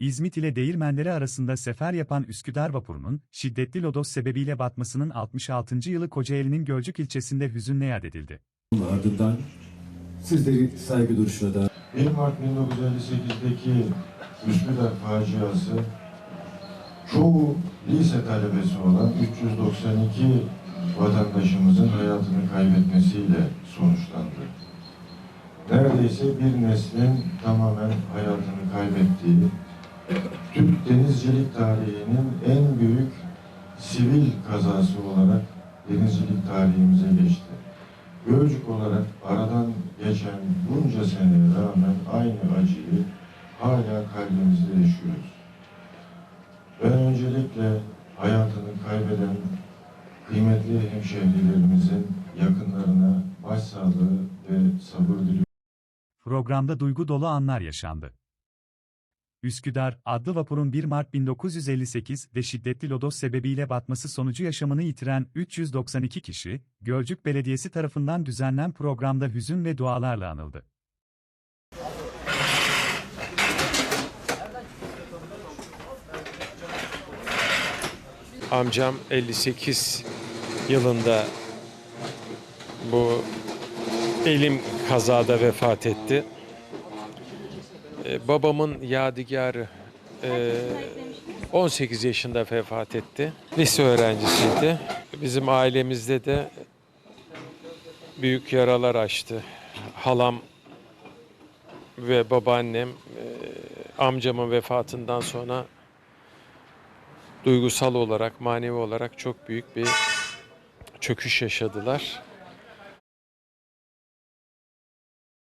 İzmit ile Değirmenleri arasında sefer yapan Üsküdar vapurunun şiddetli lodos sebebiyle batmasının 66. yılı Kocaeli'nin Gölcük ilçesinde hüzünle yad edildi. Ardından sizleri saygı duruşuna da 1 Mart 1958'deki Üsküdar faciası çoğu lise talebesi olan 392 vatandaşımızın hayatını kaybetmesiyle sonuçlandı. Neredeyse bir neslin tamamen hayatını kaybettiği, Türk denizcilik tarihinin en büyük sivil kazası olarak denizcilik tarihimize geçti. Gölcük olarak aradan geçen bunca seneye rağmen aynı acıyı hala kalbimizde yaşıyoruz. Ben öncelikle hayatını kaybeden kıymetli hemşehrilerimizin yakınlarına başsağlığı ve sabır diliyorum. Programda duygu dolu anlar yaşandı. Üsküdar adlı vapurun 1 Mart 1958'de şiddetli lodos sebebiyle batması sonucu yaşamını yitiren 392 kişi, Gölcük Belediyesi tarafından düzenlenen programda hüzün ve dualarla anıldı. Amcam 58 yılında bu elim kazada vefat etti. Ee, babamın yadigarı e, 18 yaşında vefat etti. Lise öğrencisiydi. Bizim ailemizde de büyük yaralar açtı. Halam ve babaannem e, amcamın vefatından sonra duygusal olarak, manevi olarak çok büyük bir çöküş yaşadılar.